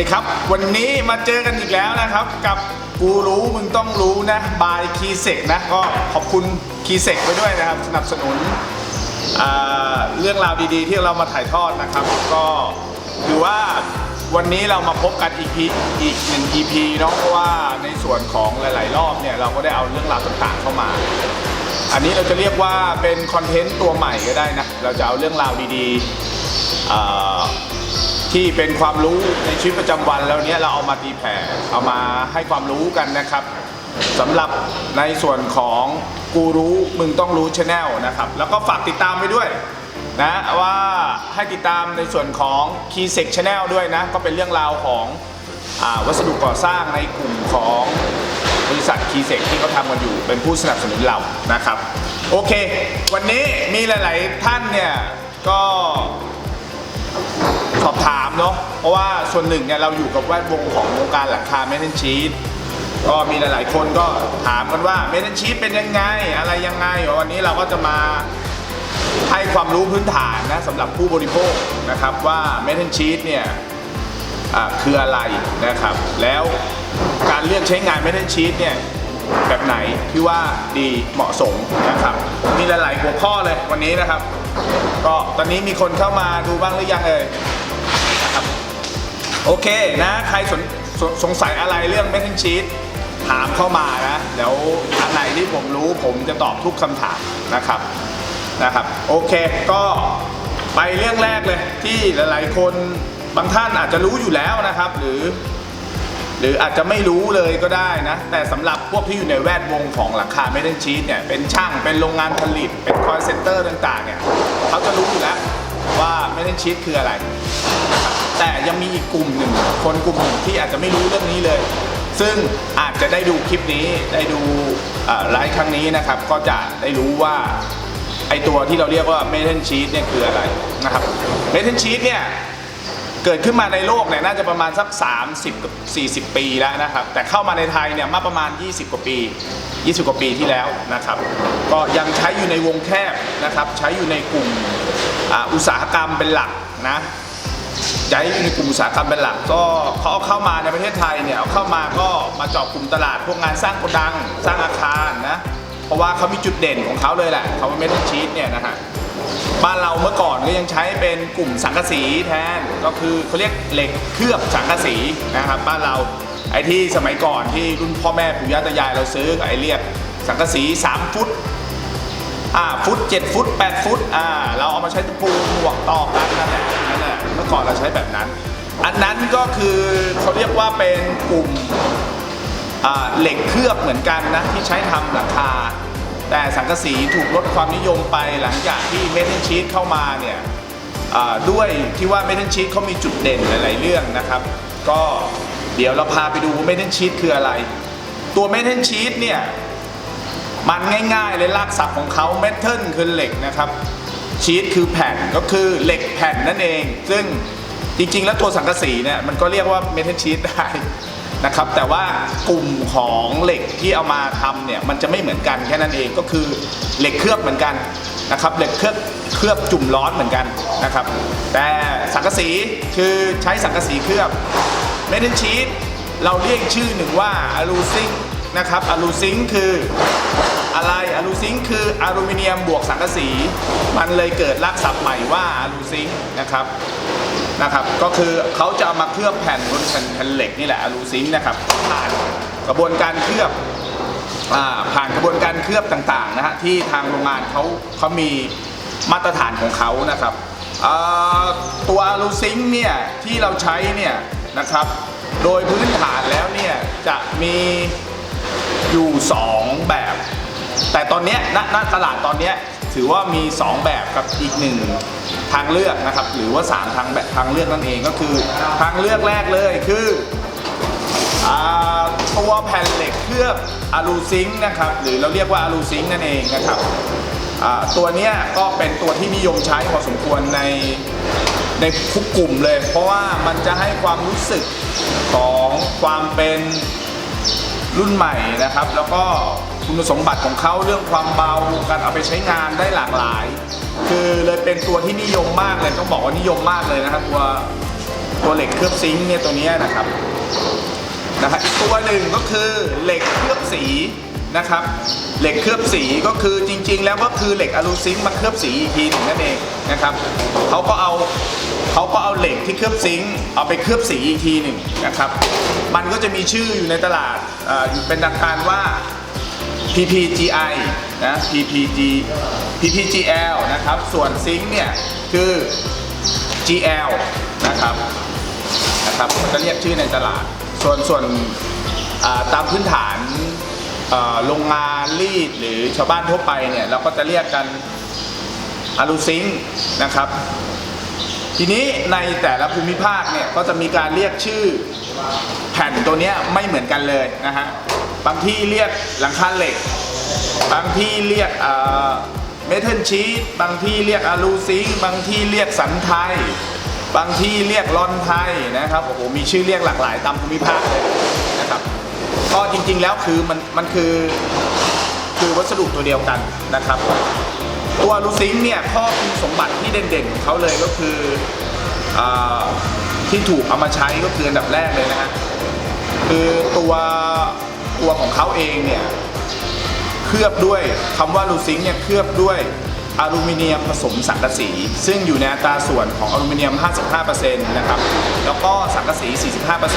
ดีครับ วันนี้มาเจอกันอีกแล้วนะครับ กับกูรู้มึงต้องรู้นะบายคีเซกนะก็ขอบคุณคีเซกไปด้วยนะครับ สนับสนุนเรื่องราวดีๆ ที่เรามาถ่ายทอดนะครับ ก็ถือว่าวันนี้เรามาพบกันอีกอีกหนึ่ง EP เนาะเพราะว่าในส่วนของหลาย ๆ รอบเนี่ยเราก็ได้เอาเรื่องราวต่างๆเข้ามา อันนี้เราจะเรียกว่าเป็นคอนเทนต์ตัวใหม่ก็ได้นะเราจะเอาเรื่องราวดีๆ ที่เป็นความรู้ในชีวิตประจำวันแล้วเนี้ยเราเอามาตีแผ่เอามาให้ความรู้กันนะครับสำหรับในส่วนของกูรู้มึงต้องรู้ชาแนลนะครับ แล้วก็ฝากติดตามไปด้วยนะว่าให้ติดตามในส่วนของ Key s e c Channel ด้วยนะ ก็เป็นเรื่องราวของอวัสดุก่อสร้างในกลุ่มของบริษัทคีเซกที่เขาทำกันอยู่เป็นผู้สนับสนุนเรานะครับ โอเค วันนี้มีหลาย ๆ ท่านเนี่ยก็ สอบถามเนาะเพราะว่าส่วนหนึ่งเนี่ยเราอยู่กับแวดวงของวงการหลังคาเมทัลชีตก็มีหลาย ๆ คนก็ถามกันว่าเมทัลชีตเป็นยังไง อะไรยังไงวันนี้เราก็จะมาให้ความรู้พื้นฐานนะสำหรับผู้บริโภคนะครับว่าเมทัลชีตเนี่ยคืออะไรนะครับ แล้วการเลือกใช้งาน Metal Sheet เนี่ยแบบไหนที่ว่าดีเหมาะสมนะครับ มีหลาย ๆ หัวข้อเลยวันนี้นะครับ ก็ตอนนี้มีคนเข้ามาดูบ้างหรือยังเอ่ย โอเคนะ ใครสนสสงสัยอะไรเรื่อง Metal Sheet ถามเข้ามานะเดี๋ยวอันไหนที่ผมรู้ผมจะตอบทุกคำถามนะครับนะครับ โอเคก็ไปเรื่องแรกเลยที่หลายๆ คนบางท่านอาจจะรู้อยู่แล้วนะครับ หรือ หรืออาจจะไม่รู้เลยก็ได้นะ แต่สำหรับพวกที่อยู่ในแวดวงของหลังคาเมทัลชีตเนี่ยเป็นช่างเป็นโรงงานผลิต เป็นคอยเซ็นเตอร์ต่างๆเนี่ยเขาจะรู้อยู่แล้ว ว่าเมทัลชีตคืออะไร แต่ยังมีอีกกลุ่มหนึ่ง คนกลุ่มหนึ่งที่อาจจะไม่รู้เรื่องนี้เลย ซึ่งอาจจะได้ดูคลิปนี้ได้ดูไลฟ์ครั้งนี้นะครับ ก็จะได้รู้ว่าไอตัวที่เราเรียกว่าเมทัลชีตเนี่ยคืออะไรนะครับเมทัลชีตเนี่ยเกิดขึ้นมาในโลกเนี่ยน่าจะประมาณสัก 30กับ40 ปีแล้วนะครับ แต่เข้ามาในไทยเนี่ยมาประมาณ 20 กว่าปี 20 กว่าปีที่แล้วนะครับ ก็ยังใช้อยู่ในวงแคบนะครับ ใช้อยู่ในกลุ่ม อุตสาหกรรมเป็นหลักนะใช้อยู่ในกลุ่มอุตสาหกรรมเป็นหลักก็เขาเอาเข้ามาในประเทศไทยเนี่ยเอาเข้ามาก็มาเจาะกลุ่มตลาด พวกงานสร้างโกดังสร้างอาคารนะเพราะว่าเขามีจุดเด่นของเขาเลยแหละเขาเป็นเมทัลชีตเนี่ยนะฮะบ้านเราเมื่อก่อนก็ยังใช้เป็นกลุ่มสังกะสีแทนก็คือเขาเรียกเหล็กเคลือบสังกะสีนะครับบ้านเราไอ้ที่สมัยก่อนที่รุ่นพ่อแม่ปู่ย่าตายายเราซื้อไอ้เรียกสังกะสี 3 ฟุต อ่าฟุต7ฟุต8ฟุตอ่าเราเอามาใช้ตะปูหมวกตอกันนั่นแหละนั่นแหละเมื่อก่อนเราใช้แบบนั้น อันนั้นก็คือเขาเรียกว่าเป็นกลุ่มเหล็กเคลือบเหมือนกันนะที่ใช้ทำหลังคา แต่สังกะสีถูกลดความนิยมไปหลังจากที่เมทัลชีตเข้ามาเนี่ยด้วยที่ว่าเมทัลชีตเขามีจุดเด่นหลาย ๆ เรื่องนะครับ ก็เดี๋ยวเราพาไปดูเมทัลชีตคืออะไร ตัวเมทัลชีตเนี่ย มันง่ายๆเลยลากศัพท์ของเขาเมทัลคือเหล็กนะครับชีตคือแผ่นก็คือเหล็กแผ่นนั่นเอง ซึ่งจริงๆ แล้วตัวสังกะสีเนี่ยมันก็เรียกว่าเมทัลชีตได้นะครับแต่ว่ากลุ่มของเหล็กที่เอามาทำเนี่ยมันจะไม่เหมือนกันแค่นั้นเองก็คือเหล็กเคลือบเหมือนกันนะครับเหล็กเคลือบเคลือบจุ่มร้อนเหมือนกันนะครับ แต่สังกะสีคือใช้สังกะสีเคลือบเมทัลชีตเราเรียกชื่อหนึ่งว่าอะลูซิงนะครับอะลูซิงคือ อะไรอะลูซิงคืออลูมิเนียมบวกสังกะสี มันเลยเกิดรากศัพท์ใหม่ว่าอะลูซิงนะครับนะครับ ก็คือเขาจะเอามาเคลือบแผ่นบนแผ่นแผ่นเหล็กนี่แหละอะลูซิงนะครับผ่านกระบวนการเคลือบอผ่านกระบวนการเคลือบต่างๆนะฮะที่ทางโรงงานเขาเขามีมาตรฐานของเขานะครับตัวอะลูซิงเนี่ยที่เราใช้เนี่ยนะครับ โดยพื้นฐานแล้วเนี่ยจะมีอยู่ 2 แบบ แต่ตอนนี้ณณตลาดตอนนี้ถือว่ามี 2 แบบกับอีกหนึ่งทางเลือกนะครับ หรือว่า 3 ทางแบบทางเลือกนั่นเองก็คือ ทางเลือกแรกเลยคือตัวแผ่นเหล็กเคลือบอะลูซิงค์นะครับ หรือเราเรียกว่าอะลูซิงค์นั่นเองนะครับตัวนี้ก็เป็นตัวที่นิยมใช้พอสมควรในในทุกกลุ่มเลย เพราะว่ามันจะให้ความรู้สึกของความเป็นรุ่นใหม่นะครับ แล้วก็ คุณสมบัติของเขาเรื่องความเบาการเอาไปใช้งานได้หลากหลาย คือเลยเป็นตัวที่นิยมมากเลยต้องบอกว่านิยมมากเลยนะครับ ตัวตัวเหล็กเคลือบซิงค์เนี่ยตัวนี้นะครับนะครับอีกตัวหนึ่งก็คือเหล็กเคลือบสีนะครับ เหล็กเคลือบสีก็คือจริง ๆ แล้วก็คือเหล็กอลูซิงค์มาเคลือบสีอีกทีหนึ่งนั่นเองนะครับเขาก็เอาเขาก็เอาเหล็กที่เคลือบซิงค์เอาไปเคลือบสีอีกทีหนึ่งนะครับ มันก็จะมีชื่ออยู่ในตลาดเอ่ออยู่เป็นดักการว่า PPGI นะ PPG PPGL นะครับ ส่วนซิงค์เนี่ย คือ GL นะครับนะครับมันก็เรียกชื่อในตลาด ส่วนส่วนตามพื้นฐานโรงงานรีดหรือชาวบ้านทั่วไปเนี่ย เราก็จะเรียกกันอะลูซิงค์นะครับ ทีนี้ในแต่ละภูมิภาคเนี่ย ก็จะมีการเรียกชื่อแผ่นตัวเนี้ยไม่เหมือนกันเลยนะฮะ บางที่เรียกหลังคาเหล็ก บางที่เรียกเมทัลชีตบางที่เรียกอะลูซิงบางที่เรียกสันไทย บางที่เรียกลอนไทยนะครับโอ้โหมีชื่อเรียกหลากหลายตามภูมิภาคเลยนะครับก็จริงๆแล้วคือมันมันคือคือวัสดุตัวเดียวกันนะครับ ตัวลูซิงเนี่ยข้อคุณสมบัติที่เด่นๆของเขาเลยก็คืออที่ถูกเอามาใช้ก็คืออันดับแรกเลยนะฮะคือตัว ตัวของเขาเองเนี่ยเคลือบด้วยคำว่าลูซิงเนี่ยเคลือบด้วยอลูมิเนียมผสมสังกะสี ซึ่งอยู่ในอัตราส่วนของอลูมิเนียม 55%นะครับ แล้วก็สังกะสี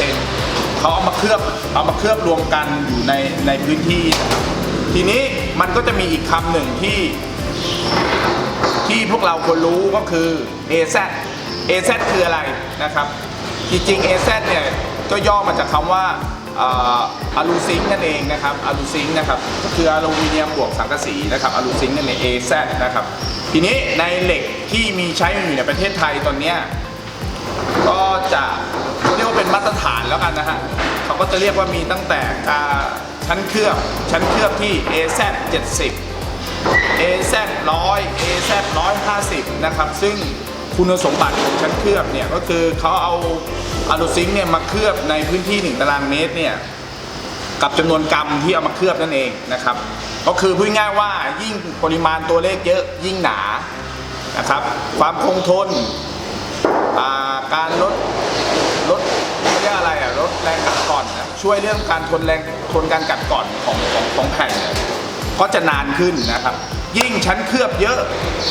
45%เขาเอามาเคลือบเอามาเคลือบรวมกันอยู่ในในพื้นที่นะครับทีนี้มันก็จะมีอีกคำหนึ่งที่ ที่พวกเราควรรู้ก็คือ AZ AZ คืออะไรนะครับ จริงๆ AZ เนี่ยก็ย่อมาจากคำว่า อะลูซิงนั่นเองนะครับอะลูซิงนะครับก็คืออลูมิเนียมบวกสังกะสีนะครับอะลูซิงนั่นเอง AZ นะครับทีนี้ในเหล็กที่มีใช้อยู่ในประเทศไทยตอนนี้ก็จะเขาเรียกว่าเป็นมาตรฐานแล้วกันนะฮะเขาก็จะเรียกว่ามีตั้งแต่ชั้นเคลือบชั้นเคลือบที่ AZ 70 AZ 100 AZ 150 นะครับซึ่ง คุณสมบัติของชั้นเคลือบเนี่ยก็คือเขาเอาอะลูซิงเนี่ยมาเคลือบในพื้นที่ 1 ตารางเมตรเนี่ยกับจำนวนกรัมที่เอามาเคลือบนั่นเองนะครับ ก็คือพูดง่ายว่ายิ่งปริมาณตัวเลขเยอะยิ่งหนานะครับ ความคงทนาการลดลดเขาเรียกอะไรอะลดแรงกัดก่อนนะช่วยเรื่องการทนแรงทนการกัดก่อนของของของแผ่นก็จะนานขึ้นนะครับ ยิ่งชั้นเคลือบเยอะ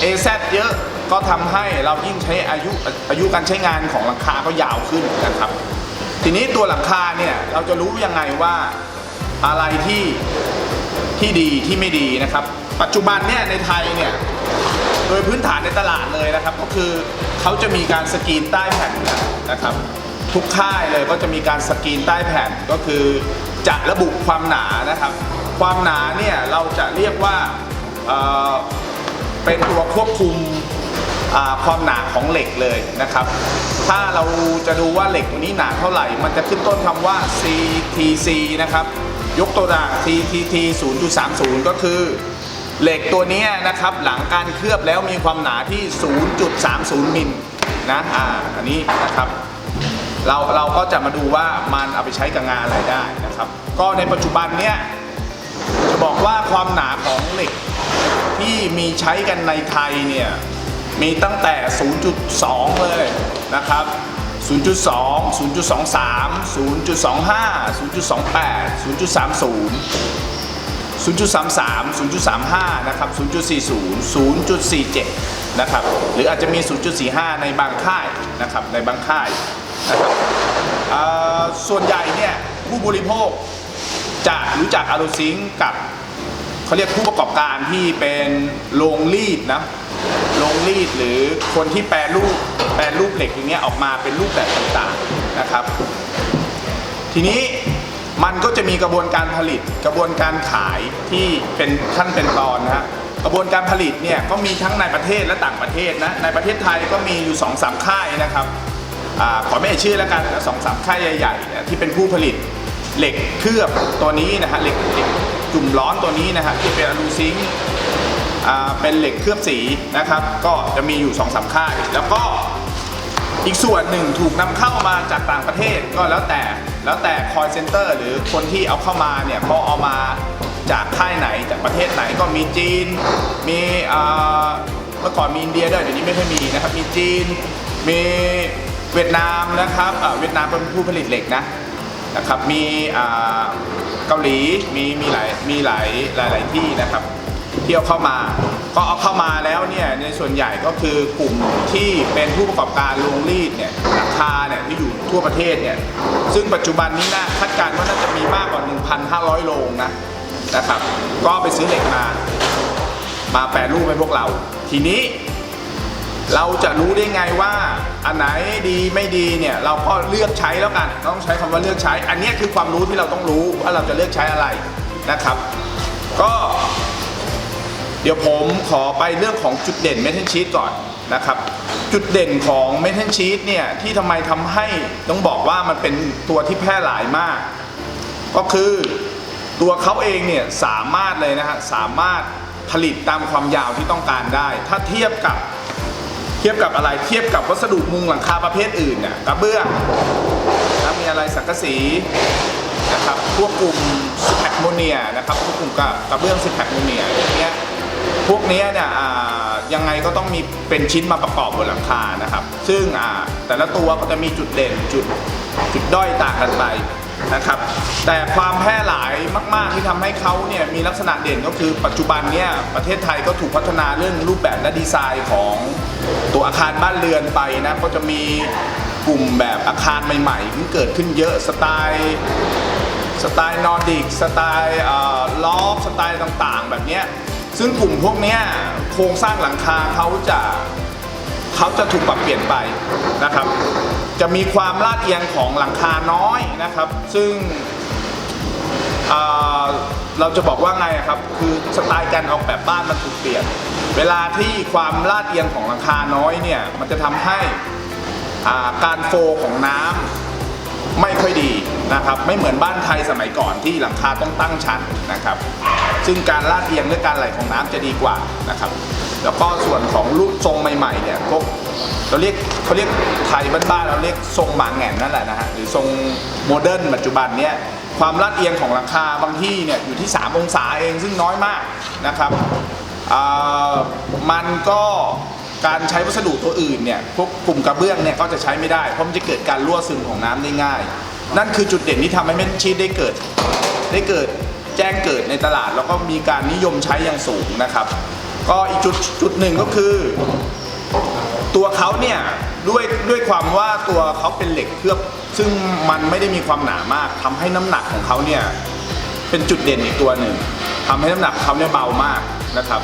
AZ เยอะ ก็ทำให้เรายิ่งใช้อายุอายุการใช้งานของหลังคาก็ยาวขึ้นนะครับ ทีนี้ตัวหลังคาเนี่ยเราจะรู้ยังไงว่าอะไรที่ที่ดีที่ไม่ดีนะครับ ปัจจุบันเนี่ยในไทยเนี่ยโดยพื้นฐานในตลาดเลยนะครับ ก็คือเขาจะมีการสกรีนใต้แผ่นนะครับทุกค่ายเลยก็จะมีการสกรีนใต้แผ่นก็คือจะระบุความหนานะครับ ความหนาเนี่ยเราจะเรียกว่าเเป็นตัวควบคุม ความหนาของเหล็กเลยนะครับ ถ้าเราจะดูว่าเหล็กตัวนี้หนาเท่าไหร่ มันจะขึ้นต้นคำว่า CTC นะครับ ยกตัวอย่าง CTT 0.30 ก็คือ เหล็กตัวนี้นะครับ หลังการเคลือบแล้วมีความหนาที่ 0.30 มิลนะอ่าอันนี้นะครับเราเราก็จะมาดูว่ามันเอาไปใช้กับงานอะไรได้นะครับ ก็ในปัจจุบันเนี้ยจะบอกว่าความหนาของเหล็กที่มีใช้กันในไทยเนี่ย มีตั้งแต่ 0.2 เลยนะครับ 0.2 0.23 0.25 0.28 0.30 0.33 0.35 นะครับ 0.40 0.47 นะครับ หรืออาจจะมี 0.45 ในบางค่ายนะครับ ในบางค่ายนะครับส่วนใหญ่เนี่ยผู้บริโภคจะรู้จักอารูซิงกับเขาเรียกผู้ประกอบการที่เป็นโรงรีดนะ โรงรีดหรือคนที่แปรรูปแปรรูปเหล็กอย่างเงี้ยออกมาเป็นรูปแบบต่างๆนะครับ ทีนี้มันก็จะมีกระบวนการผลิตกระบวนการขายที่เป็นขั้นเป็นตอนนะฮะกระบวนการผลิตเนี่ยก็มีทั้งในประเทศและต่างประเทศนะในประเทศไทยก็มีอยู่2อสามค่ายนะครับอขอไม่เอ่ยชื่อแล้วกันสองสามค่ายใหญ่ๆที่เป็นผู้ผลิตเหล็กเคลือบตัวนี้นะฮะเหล็กเหล็กจุ่มร้อนตัวนี้นะฮะที่เป็นอลูซิงค เป็นเหล็กเคลือบสีนะครับ ก็จะมีอยู่2อสามค่าย แล้วก็อีกส่วนหนึ่งถูกนำเข้ามาจากต่างประเทศก็แล้วแต่แล้วแต่คอยเซ็นเตอร์หรือคนที่เอาเข้ามาเนี่ยเขาเอามาจากค่ายไหนจากประเทศไหนก็มีจีน มีเมื่อก่อนมีอินเดียด้วยเดี๋ยวนี้ไม่ค่อยมีนะครับมีจีน มีเวียดนามนะครับเวียดนามเป็นผู้ผลิตเหล็กนะนะครับมีเกาหลีมีมีหลายมีหลายหลายหลายที่นะครับ ที่เอาเข้ามา ก็เอาเข้ามาแล้วเนี่ยในส่วนใหญ่ก็คือกลุ่มที่เป็นผู้ประกอบการโรงรีดเนี่ยราคาเนี่ยที่อยู่ทั่วประเทศเนี่ยซึ่งปัจจุบันนี้นะคาดการณ์ว่าน่าจะมีมากกว่า 1,500 โรงนะนะครับ ก็ไปซื้อเหล็กมา มาแปรรูปให้พวกเรา ทีนี้เราจะรู้ได้ไงว่าอันไหนดีไม่ดีเนี่ยเราก็เลือกใช้แล้วกันต้องใช้คำว่าเลือกใช้ อันนี้คือความรู้ที่เราต้องรู้ว่าเราจะเลือกใช้อะไรนะครับ ก็ เดี๋ยวผมขอไปเรื่องของจุดเด่นเมทัลชีตก่อนนะครับ จุดเด่นของเมทัลชีตเนี่ยที่ทำไมทำให้ต้องบอกว่ามันเป็นตัวที่แพร่หลายมาก ก็คือตัวเขาเองเนี่ยสามารถเลยนะฮะสามารถผลิตตามความยาวที่ต้องการได้ ถ้าเทียบกับเทียบกับอะไรเทียบกับวัสดุมุงหลังคาประเภทอื่นเนี่ยกระเบื้องนะมีอะไรสังกะสีนะครับพวกกลุ่มซิแพคโมเนียนะครับพวกกลุ่มกระกระเบื้องซิแพคโมเนียอย่างเงี้ย พวกนี้เนี่ยยังไงก็ต้องมีเป็นชิ้นมาประกอบบนหลังคานะครับ ซึ่งแต่ละตัวก็จะมีจุดเด่นจุดจุดด้อยต่างกันไปนะครับ แต่ความแพร่หลายมาก ๆ ที่ทำให้เขาเนี่ยมีลักษณะเด่นก็คือปัจจุบันเนี่ยประเทศไทยก็ถูกพัฒนาเรื่องรูปแบบและดีไซน์ของตัวอาคารบ้านเรือนไปนะก็จะมีกลุ่มแบบอาคารใหม่ๆที่เกิดขึ้นเยอะสไตล์สไตล์นอร์ดิกสไตล์ลอฟสไตล์ต่างๆ แบบเนี้ย ซึ่งกลุ่มพวกนี้โครงสร้างหลังคาเขาจะเขาจะถูกปรับเปลี่ยนไปนะครับ จะมีความลาดเอียงของหลังคาน้อยนะครับ ซึ่งเเราจะบอกว่าไงครับ คือสไตล์การออกแบบบ้านมันถูกเปลี่ยน เวลาที่ความลาดเอียงของหลังคาน้อยเนี่ย มันจะทำให้การโฟของน้ำไม่ค่อยดี นะครับไม่เหมือนบ้านไทยสมัยก่อนที่หลังคาต้องตั้งชั้นนะครับ ซึ่งการลาดเอียงและการไหลของน้ำจะดีกว่านะครับ แล้วก็ส่วนของรูปทรงใหม่ๆเนี่ยพวกเราเรียกเขาเรียกไทยบ้านๆเราเรียกทรงหมาแหง่นนั่นแหละนะฮะหรือทรงโมเดิร์นปัจจุบันเนี่ยความลาดเอียงของหลังคาบางที่เนี่ยอยู่ที่ 3 องศาเองซึ่งน้อยมากนะครับอ่ามันก็การใช้วัสดุตัวอื่นเนี่ยพวกกลุ่มกระเบื้องเนี่ยก็จะใช้ไม่ได้เพราะมันจะเกิดการรั่วซึมของน้ำได้ง่าย นั่นคือจุดเด่นที่ทำให้เมนชีตได้เกิด ได้เกิดแจ้งเกิดในตลาด แล้วก็มีการนิยมใช้อย่างสูงนะครับ ก็อีกจุดจุดหนึ่งก็คือ ตัวเขาเนี่ยด้วยด้วยความว่าตัวเขาเป็นเหล็กเคลือบ ซึ่งมันไม่ได้มีความหนามากทำให้น้ำหนักของเขาเนี่ยเป็นจุดเด่นอีกตัวหนึ่งทำให้น้ำหนักเขาเนี่ยเบามากนะครับ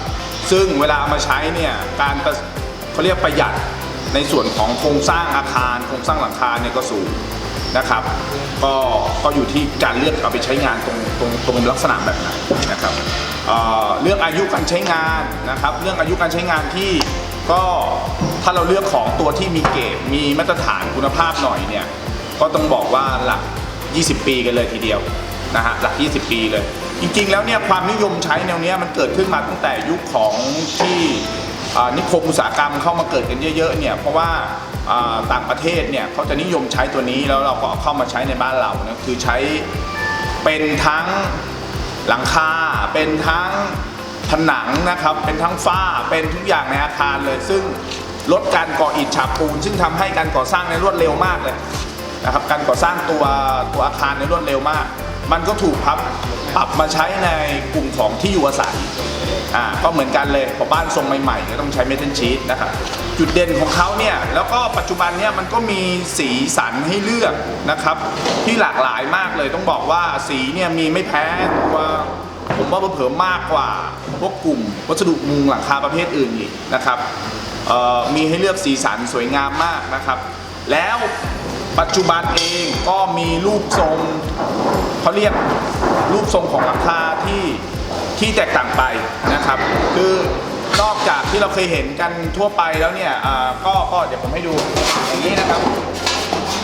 ซึ่งเวลาเอามาใช้เนี่ยการประเขาเรียกประหยัดในส่วนของโครงสร้างอาคาร โครงสร้างหลังคาเนี่ยก็สูง นะครับ ก็ก็อยู่ที่การเลือกเอาไปใช้งานตรงตรงตรงลักษณะแบบไหนนะครับเเรื่องอายุการใช้งานนะครับ เรื่องอายุการใช้งานที่ก็ถ้าเราเลือกของตัวที่มีเกรดมีมาตรฐานคุณภาพหน่อยเนี่ยก็ต้องบอกว่าหลัก 20 ปีกันเลยทีเดียวนะฮะหลัก 20 ปีเลย จริงๆ แล้วเนี่ยความนิยมใช้แนวเนี้ยมันเกิดขึ้นมาตั้งแต่ยุคของที่นิคมอุตสาหกรรมเข้ามาเกิดกันเยอะๆเนี่ยเพราะว่า ต่างประเทศเนี่ยเขาจะนิยมใช้ตัวนี้แล้วเราก็เข้ามาใช้ในบ้านเรานะคือใช้เป็นทั้งหลังคาเป็นทั้งผนังนะครับ เป็นทั้งฝ้าเป็นทุกอย่างในอาคารเลย ซึ่งลดการก่ออิฐฉาบปูน ซึ่งทำให้การก่อสร้างในรวดเร็วมากเลยนะครับการก่อสร้างตัวตัวอาคารในรวดเร็วมาก มันก็ถูกพับปรับมาใช้ในกลุ่มของที่อยู่อาศัย อ่าก็เหมือนกันเลยพอบ้านทรงใหม่ๆก็ต้องใช้เมทัลชีตนะครับจุดเด่นของเขาเนี่ยแล้วก็ปัจจุบันเนี่ยมันก็มีสีสันให้เลือกนะครับ ที่หลากหลายมากเลยต้องบอกว่าสีเนี่ยมีไม่แพ้ตัวผมว่าเพิ่มมากกว่าพวกกลุ่ม วัสดุมุงหลังคาประเภทอื่นอีกนะครับมีให้เลือกสีสันสวยงามมากนะครับ แล้วปัจจุบันเองก็มีรูปทรงเขาเรียกรูปทรงของหลังคาที่ ที่แตกต่างไปนะครับ คือนอกจากที่เราเคยเห็นกันทั่วไปแล้วเนี่ยอ่าก็ก็เดี๋ยวผมให้ดูอย่างนี้นะครับ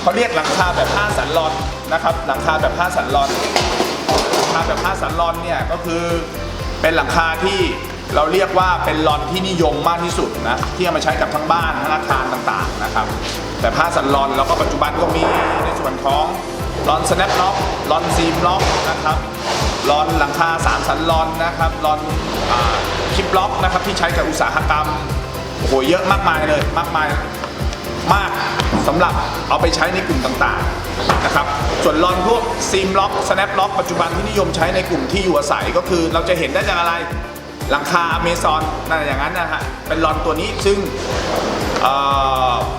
เขาเรียกหลังคาแบบผ้าสันลอนนะครับ หลังคาแบบผ้าสันลอนหลังคาแบบผ้าสันลอนเนี่ยก็คือเป็นหลังคาที่เราเรียกว่าเป็นลอนที่นิยมมากที่สุดนะที่เอามาใช้กับทั้งบ้านทั้งอาคารต่างๆนะครับ แต่ผ้าสันลอนแล้วก็ปัจจุบันก็มีในส่วนของลอนสแนปล็อกลอนซีมล็อกนะครับ ลอนหลังคาสามสันลอนนะครับลอนคลิปล็อกนะครับที่ใช้กับอุตสาหกรรมโอ้โหเยอะมากมายเลยมากมายมากสำหรับเอาไปใช้ในกลุ่มต่างๆนะครับส่วนลอนพวกซีมล็อกสแนปล็อกปัจจุบันที่นิยมใช้ในกลุ่มที่อยู่อาศัยก็คือ เราจะเห็นได้จากอะไรหลังคาอเมซอนนั่นอย่างนั้นนะฮะเป็นลอนตัวนี้ซึ่งเ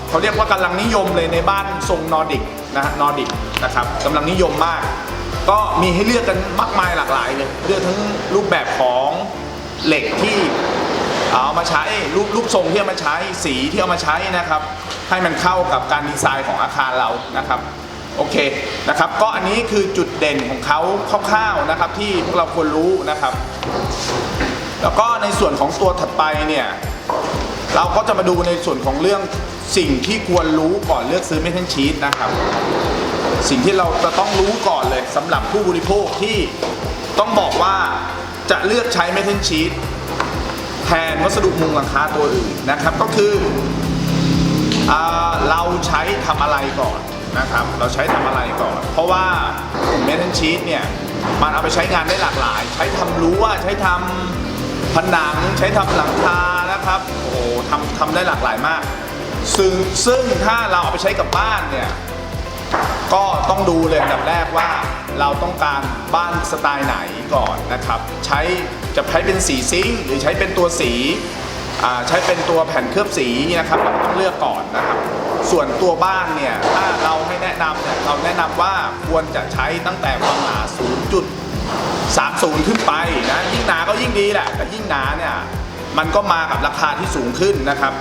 เขาเรียกว่ากำลังนิยมเลยในบ้านทรงนอร์ดิกนะฮะนอร์ดิกนะครับกำลังนิยมมาก ก็มีให้เลือกกันมากมายหลากหลายเลยเลือกทั้งรูปแบบของเหล็กที่เอามาใช้รูปรูปทรงที่เอามาใช้สีที่เอามาใช้นะครับ ให้มันเข้ากับการดีไซน์ของอาคารเรานะครับโอเคนะครับ ก็อันนี้คือจุดเด่นของเขาคร่าวๆนะครับ ที่พวกเราควรรู้นะครับ แล้วก็ในส่วนของตัวถัดไปเนี่ยเราก็จะมาดูในส่วนของเรื่องสิ่งที่ควรรู้ก่อนเลือกซื้อเมทัลชีตนะครับ สิ่งที่เราจะต้องรู้ก่อนเลยสำหรับผู้บริโภคที่ต้องบอกว่าจะเลือกใช้เมทัลชีตแทนวัสดุมุงหลังคาตัวอื่นนะครับ ก็คืออ่าเราใช้ทำอะไรก่อนนะครับ เราใช้ทำอะไรก่อน เพราะว่าเมทัลชีตเนี่ยมันเอาไปใช้งานได้หลากหลาย ใช้ทำรั้วใช้ทำผนัง ใช้ทำหลังคานะครับโอ้โหทำทำได้หลากหลายมาก ซึ่งซึ่งถ้าเราเอาไปใช้กับบ้านเนี่ย ก็ต้องดูเลยอันดับแรกว่าเราต้องการบ้านสไตล์ไหนก่อนนะครับ ใช้จะใช้เป็นสีซิงหรือใช้เป็นตัวสีใช้เป็นตัวแผ่นเคลือบสีนะครับเราต้องเลือกก่อนนะครับ ส่วนตัวบ้านเนี่ยถ้าเราให้แนะนำเนี่ยเราแนะนำว่าควรจะใช้ตั้งแต่ความหนา 0.30 ขึ้นไปนะยิ่งหนาก็ยิ่งดีแหละแต่ยิ่งหนาเนี่ยมันก็มากับราคาที่สูงขึ้นนะครับ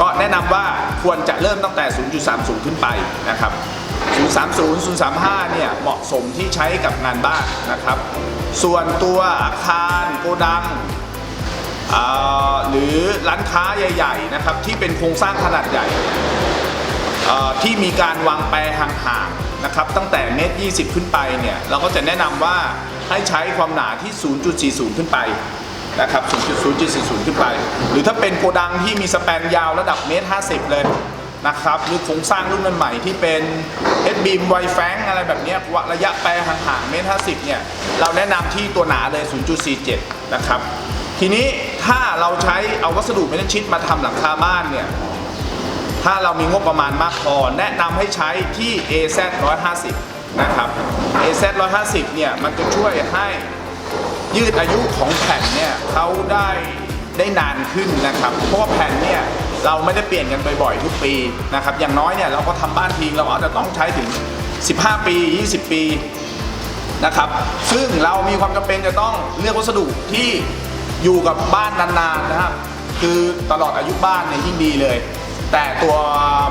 ก็แนะนำว่าควรจะเริ่มตั้งแต่ 0.30 ขึ้นไปนะครับ 030 035 เนี่ย เหมาะสมที่ใช้กับงานบ้านนะครับ ส่วนตัวอาคารโกดังหรือร้านค้าใหญ่ ๆ นะครับ ที่เป็นโครงสร้างขนาดใหญ่ที่มีการวางแปรห่างๆนะครับ ตั้งแต่เมตร 20 ขึ้นไปเนี่ย เราก็จะแนะนำว่าให้ใช้ความหนาที่ 0.40 ขึ้นไปนะครับ 0.0.40 ขึ้นไป หรือถ้าเป็นโกดังที่มีสแปนยาวระดับเมตร 50 เลย นะครับหรือโครงสร้างรุ่นใหม่ที่เป็นเอสบีมไวแฟงอะไรแบบนี้ระยะแปรห่างๆเมตร50เนี่ยเราแนะนำที่ตัวหนาเลย 0.47 นะครับ ทีนี้ถ้าเราใช้เอาวัสดุเมทัลชิดมาทำหลังคาบ้านเนี่ยถ้าเรามีงบประมาณมากพอ แนะนำให้ใช้ที่ AZ 150 นะครับ AZ 150 เนี่ยมันจะช่วยให้ยืดอายุของแผ่นเนี่ยเขาได้ได้นานขึ้นนะครับ เพราะว่าแผ่นเนี่ย เราไม่ได้เปลี่ยนกันบ่อยๆทุกปีนะครับอย่างน้อยเนี่ยเราก็ทำบ้านทิ้งเราอาจจะต้องใช้ถึง 15 ปี 20 ปีนะครับซึ่งเรามีความจำเป็นจะต้องเลือกวัสดุที่อยู่กับบ้านนานๆนะครับคือตลอดอายุบ้านเนี่ยยิ่งดีเลย แต่ตัว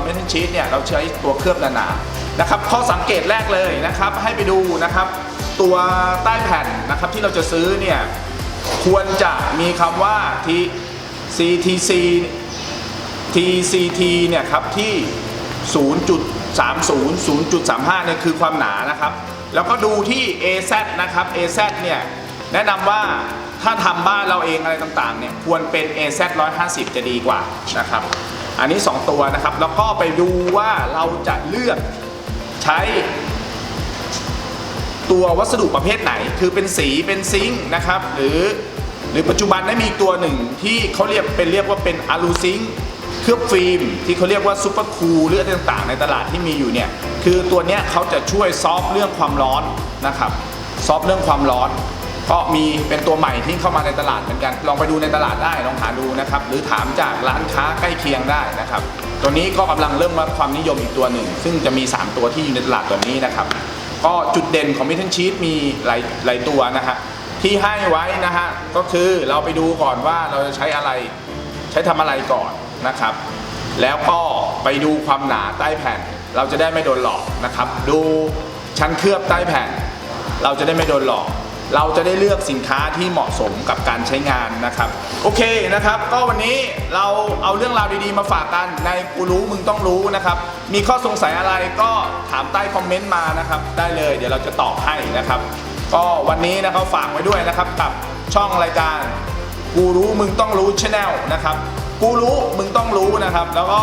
เมทัลชีตเนี่ยเราใช้ตัวเคลือบหนาๆนะครับข้อสังเกตแรกเลยนะครับให้ไปดูนะครับ ตัวใต้แผ่นนะครับที่เราจะซื้อเนี่ยควรจะมีคำว่า T CTC TCT เนี่ยครับที่ 0.30 0.35เนี่ยคือความหนานะครับ แล้วก็ดูที่ AZ นะครับ AZ เนี่ยแนะนำว่าถ้าทำบ้านเราเองอะไรต่างๆเนี่ยควรเป็น AZ 150 จะดีกว่านะครับ อันนี้ 2 ตัวนะครับ แล้วก็ไปดูว่าเราจะเลือกใช้ตัววัสดุประเภทไหน คือเป็นสีเป็นซิงค์นะครับ หรือหรือปัจจุบันได้มีตัวหนึ่งที่เขาเรียกเป็นเรียกว่าเป็นอะลูซิงค์ เคลือบฟิล์มที่เขาเรียกว่าซูเปอร์คูลหรืออะไรต่างๆ ในตลาดที่มีอยู่เนี่ยคือตัวเนี้ยเขาจะช่วยซอฟต์เรื่องความร้อนนะครับซอฟต์เรื่องความร้อนก็มีเป็นตัวใหม่ที่เข้ามาในตลาดเหมือนกัน ลองไปดูในตลาดได้ลองหาดูนะครับ หรือถามจากร้านค้าใกล้เคียงได้นะครับ ตัวนี้ก็กำลังเริ่มรับความนิยมอีกตัวหนึ่ง ซึ่งจะมี 3 ตัวที่อยู่ในตลาดตัวนี้นะครับ ก็จุดเด่นของมิทัลชีตมีหลายหลายตัวนะฮะที่ให้ไว้นะฮะก็คือเราไปดูก่อนว่าเราจะใช้อะไร ใช้ทำอะไรก่อน นะครับ แล้วก็ไปดูความหนาใต้แผ่น เราจะได้ไม่โดนหลอกนะครับ ดูชั้นเคลือบใต้แผ่น เราจะได้ไม่โดนหลอก เราจะได้เลือกสินค้าที่เหมาะสมกับการใช้งานนะครับ โอเคนะครับ ก็วันนี้เราเอาเรื่องราวดีๆมาฝากกันในกูรู้มึงต้องรู้นะครับ มีข้อสงสัยอะไรก็ถามใต้คอมเมนต์มานะครับ ได้เลยเดี๋ยวเราจะตอบให้นะครับ ก็วันนี้นะครับฝากไว้ด้วยนะครับกับช่องรายการกูรู้มึงต้องรู้ชแนลนะครับ กูรู้มึงต้องรู้นะครับ แล้วก็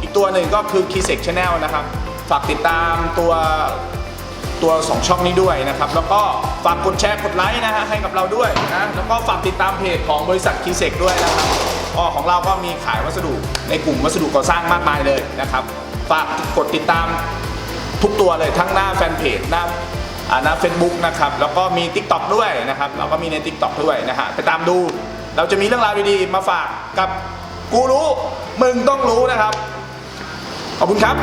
อีกตัวหนึ่งก็คือ k ีเซ็กช n แนลนะครับ ฝากติดตามตัวตัว 2 ช่องนี้ด้วยนะครับ แล้วก็ฝากกดแชร์กดไลค์นะฮะให้กับเราด้วยนะแล้วก็ฝากติดตามเพจของบริษัทคีเซกด้วยนะครับก็ของเราก็มีขายวัสดุในกลุ่มวัสดุก่อสร้างมากมายเลยนะครับ ฝากกดติดตามทุกตัวเลยทั้งหน้าแฟนเพจหน้าอ่าหน้าเฟซบุ๊กนะครับแล้วก็มี Tik t o อกด้วยนะครับเราก็มีใน Tik t o อกด้วยนะฮะไปตามดูเราจะมีเรื่องราวดีๆ มาฝากกับ กูรู้ มึงต้องรู้นะครับ ขอบคุณครับ